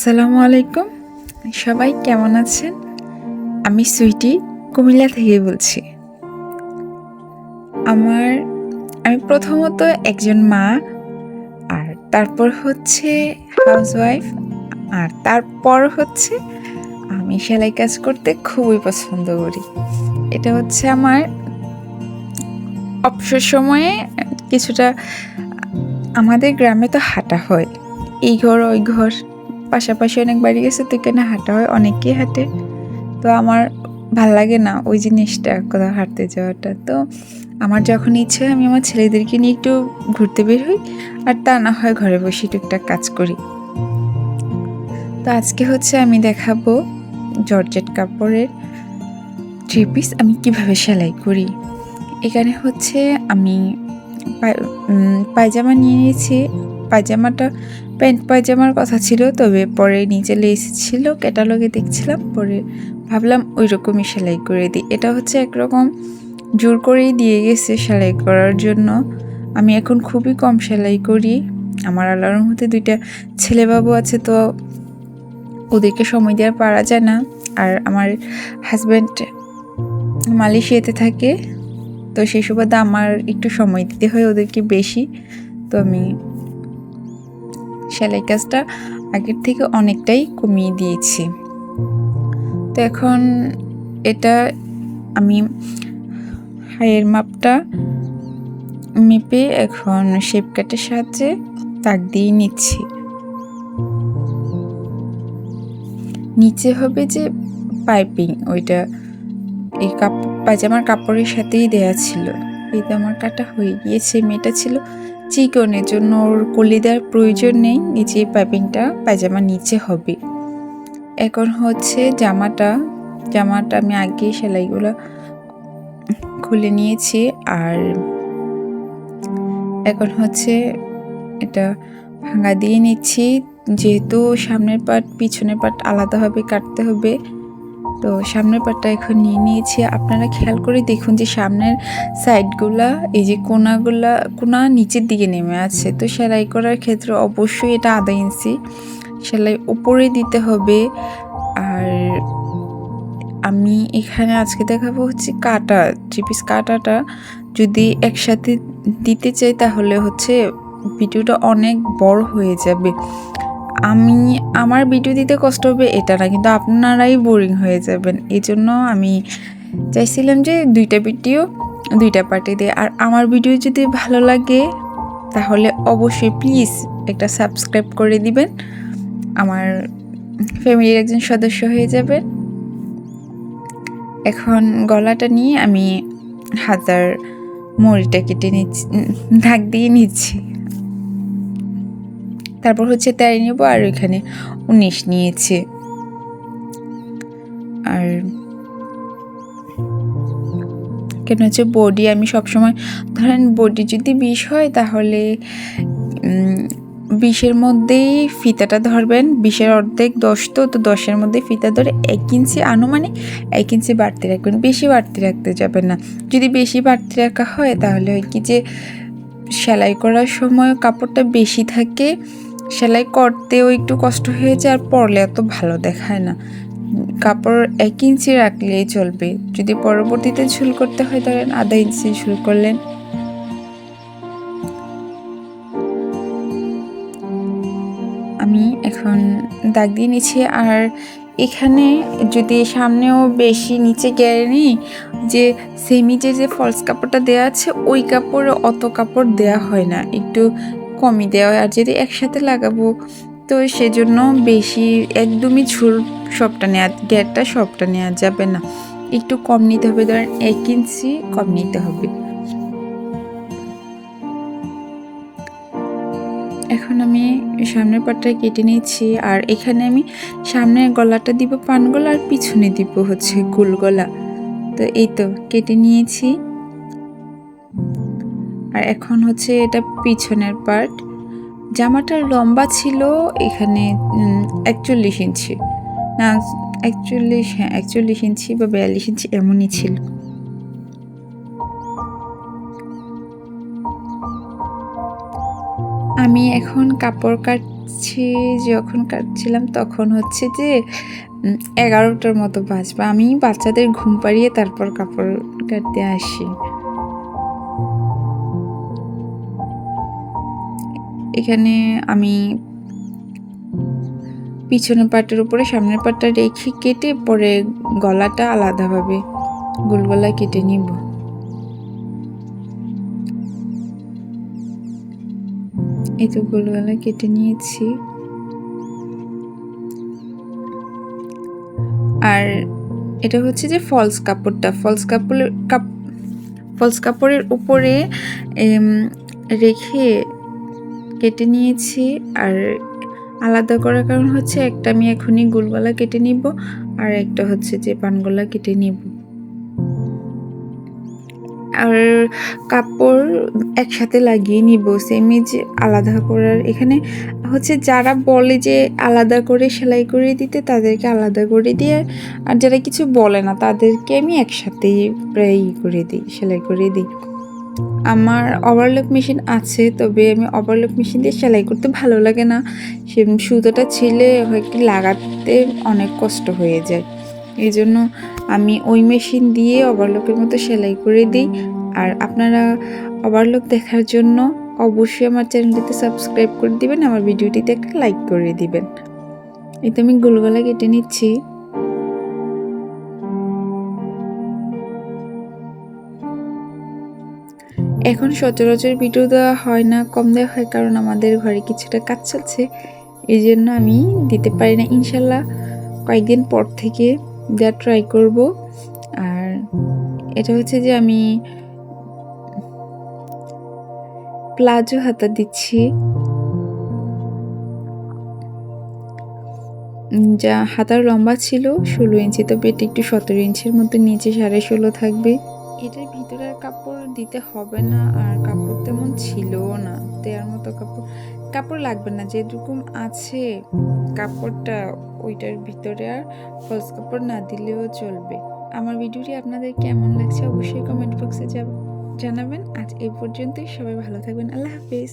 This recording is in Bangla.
আসসালামু আলাইকুম। সবাই কেমন আছেন? আমি সুইটি কুমিল্লা থেকে বলছি। আমার, আমি প্রথমত একজন মা, আর তারপর হচ্ছে হাউসওয়াইফ আর তারপর হচ্ছে আমি সেলাই কাজ করতে খুবই পছন্দ করি। এটা হচ্ছে আমার অবসর সময়ে কিছুটা, আমাদের গ্রামে তো হাঁটা হয়। এই ঘর, ওই ঘর। পাশাপাশি অনেক বাড়ি গেছে, তো এখানে হাঁটা হয়, অনেকেই হাঁটে। তো আমার ভালো লাগে না ওই জিনিসটা, কোথাও হাঁটতে যাওয়াটা। তো আমার যখন ইচ্ছে আমি আমার ছেলেদেরকে নিয়ে একটু ঘুরতে বের হই, আর তা না হয় ঘরে বসে টুকটাক কাজ করি। তো আজকে হচ্ছে আমি দেখাবো জর্জেট কাপড়ের থ্রি পিস আমি কীভাবে সেলাই করি। এখানে হচ্ছে আমি পায়- পায়জামা নিয়ে নিয়েছি পায়জামাটা, প্যান্ট পায়জামার কথা ছিল, তবে পরে নিচে লেস ছিল, ক্যাটালগে দেখছিলাম, পরে ভাবলাম ওই রকমই সেলাই করে দিই। এটা হচ্ছে একরকম জোর করেই দিয়ে গেছে সেলাই করার জন্য। আমি এখন খুবই কম সেলাই করি। আমার আল্লাহর মধ্যে দুইটা ছেলেবাবু আছে, তো ওদেরকে সময় দেওয়ার পারা যায় না। আর আমার হাজব্যান্ড মালয়েশিয়াতে থাকে, তো সেই সুবাদে আমার একটু সময় দিতে হয় ওদেরকে বেশি। তো আমি সেলাই কাজটা আগের থেকে অনেকটাই কমিয়ে দিয়েছি। তো এখন এটা আমি হাইয়ের মাপটা মেপে এখন শেপ কাটের সাহায্যে তাক দিয়ে নিচ্ছি। নিচে হবে যে পাইপিং, ওইটা এই কাপ, পায়জামার কাপড়ের সাথেই দেয়া ছিল। এই তো আমার কাটা হয়ে গিয়েছে, মেয়েটা ছিল চিকনের জন্য ওর কলি দেওয়ার প্রয়োজন নেই নিচে পাইপিংটা পায়জামা নিচে হবে। এখন হচ্ছে জামাটা জামাটা আমি আগে সেলাইগুলো খুলে নিয়েছি আর এখন হচ্ছে এটা ভাঙা দিয়ে নিচ্ছি। যেহেতু সামনের পাট, পিছনের পাট আলাদাভাবে কাটতে হবে তো সামনের পাটটা এখন নিয়ে নিয়েছি। আপনারা খেয়াল করে দেখুন যে সামনের সাইডগুলা, এই যে কোনাগুলা, কোনা নিচের দিকে নেমে আছে। তো সেলাই করার ক্ষেত্রে অবশ্যই এটা আধা ইঞ্চি সেলাই উপরে দিতে হবে। আর আমি এখানে আজকে দেখাবো হচ্ছে কাটা, থ্রি পিস কাটাটা। যদি একসাথে দিতে চাই তাহলে হচ্ছে ভিডিওটা অনেক বড় হয়ে যাবে। আমি আমার ভিডিও দিতে কষ্ট হবে, এটা না, কিন্তু আপনারাই বোরিং হয়ে যাবেন। এই জন্য আমি চাইছিলাম যে দুইটা ভিডিও দুইটা পার্টি দিয়ে। আর আমার ভিডিও যদি ভালো লাগে, তাহলে অবশ্যই প্লিজ একটা সাবস্ক্রাইব করে দিবেন। আমার ফ্যামিলির একজন সদস্য হয়ে যাবেন। এখন গলাটা নিয়ে আমি হাজার মুড়িটা কেটে নিচ্ছি ঢাক দিয়ে নিচ্ছি। তারপর হচ্ছে তেরো নেব আর ওইখানে উনিশ নিয়েছে। আর কেন হচ্ছে বডি আমি সবসময়, ধরেন বডি যদি বিষ হয় তাহলে বিশের মধ্যেই ফিতাটা ধরবেন। বিশের অর্ধেক দশ তো তো দশের মধ্যে ফিতা ধরে এক ইঞ্চি আনুমানিক এক ইঞ্চি বাড়তি রাখবেন। বেশি বাড়তি রাখতে যাবেন না। যদি বেশি বাড়তি রাখা হয় তাহলে হয় কি যে, সেলাই করার সময় কাপড়টা বেশি থাকে সেলাই করতেও একটু কষ্ট হয়ে যায় আর পরলে এত ভালো দেখায় না। কাপড় এক ইঞ্চি রাখলেই চলবে। যদি পরবর্তীতে ঝুল করতে হয় ধরেন আধা ইঞ্চি ঝুল করলেন। আমি এখন দাগ দিয়ে নিচ্ছি আর এখানে যদি সামনেও বেশি নিচে গেড়ে নিই, যে সেমি যে যে ফলস কাপড়টা দেওয়া আছে, ওই কাপড়ে অত কাপড় দেওয়া হয় না। একটু কমই দেওয়া আর যদি একসাথে লাগাবো, তো সেজন্য বেশি একদমই ঝুল সবটা নেওয়া গ্যারটা সবটা নেওয়া যাবে না। একটু কম নিতে হবে, ধরেন এক ইঞ্চি কম নিতে হবে। এখন আমি সামনের পাটটা কেটে নিচ্ছি, আর এখানে আমি সামনের গলাটা দিব পান গলা আর পিছনে দিব হচ্ছে গোল গলা। তো এই তো, কেটে নিয়েছি। আর এখন হচ্ছে এটা পিছনের পার্ট জামাটা লম্বা ছিল, এখানে একচল্লিশ ইঞ্চি। না, একচল্লিশ হ্যাঁ একচল্লিশ ইঞ্চি বা বিয়াল্লিশ ইঞ্চি এমনই ছিল। আমি এখন কাপড় কাটছি, যখন কাটছিলাম তখন হচ্ছে যে এগারোটার মতো বাজবে। আমি বাচ্চাদের ঘুম পাড়িয়ে তারপর কাপড় কাটতে আসি। এখানে আমি পিছনের পাটের উপরে সামনের পাটটা রেখে কেটে পরে গলাটা আলাদাভাবে গোল গলা কেটে নিব। এই তো গোল গলা কেটে নিয়েছি। আর এটা হচ্ছে যে ফলস কাপড়টা, ফলস কাপড়ের কাপ, ফলস কাপড়ের উপরে রেখে কেটে নিয়েছি আর আলাদা করার কারণ হচ্ছে একটা আমি এখনই গোলগলা কেটে নিব আর একটা হচ্ছে যে পানগলা কেটে নিব। আর কাপড় একসাথে লাগিয়ে নিব সেমি যে আলাদা করার। এখানে হচ্ছে যারা বলে যে আলাদা করে সেলাই করে দিতে, তাদেরকে আলাদা করে দিয়ে, আর যারা কিছু বলে না, তাদেরকে আমি একসাথেই প্রায় করে দিই, সেলাই করে দিই। আমার ওভারলক মেশিন আছে, তবে আমি ওভারলক মেশিন দিয়ে সেলাই করতে ভালো লাগে না। সে সুতোটা ছিলে হয়তো লাগাতে অনেক কষ্ট হয়ে যায়। এই জন্য আমি ওই মেশিন দিয়ে ওভারলকের মতো সেলাই করে দিই। আর আপনারা ওভারলক দেখার জন্য অবশ্যই আমার চ্যানেলটিতে সাবস্ক্রাইব করে দিবেন, আমার ভিডিওটিতে একটা লাইক করে দিবেন। এই তো আমি গোলগলা কেটে নিচ্ছি। এখন সচরাচর ভিডিও দেওয়া হয় না, কম দেওয়া হয় কারণ আমাদের ঘরে কিছুটা কাজ চলছে। এই জন্য আমি দিতে পারি না, ইনশাল্লাহ কয়েকদিন পর থেকে দেওয়া ট্রাই করব। আর এটা হচ্ছে যে আমি প্লাজো হাতা দিচ্ছি। যা হাতার লম্বা ছিল ষোলো ইঞ্চি তো পেটে একটু সতেরো ইঞ্চির মতো, নিচে সাড়ে ষোলো থাকবে। এটার ভিতরে আর কাপড় দিতে হবে না, আর কাপড় তেমন ছিলও না, দেওয়ার মতো কাপড় কাপড় লাগবে না, যেরকম আছে কাপড়টা, ওইটার ভিতরে আর ফলস কাপড় না দিলেও চলবে। আমার ভিডিওটি আপনাদের কেমন লাগছে অবশ্যই কমেন্ট বক্সে জানাবেন। আজ এই পর্যন্তই, সবাই ভালো থাকবেন, আল্লাহ হাফিজ।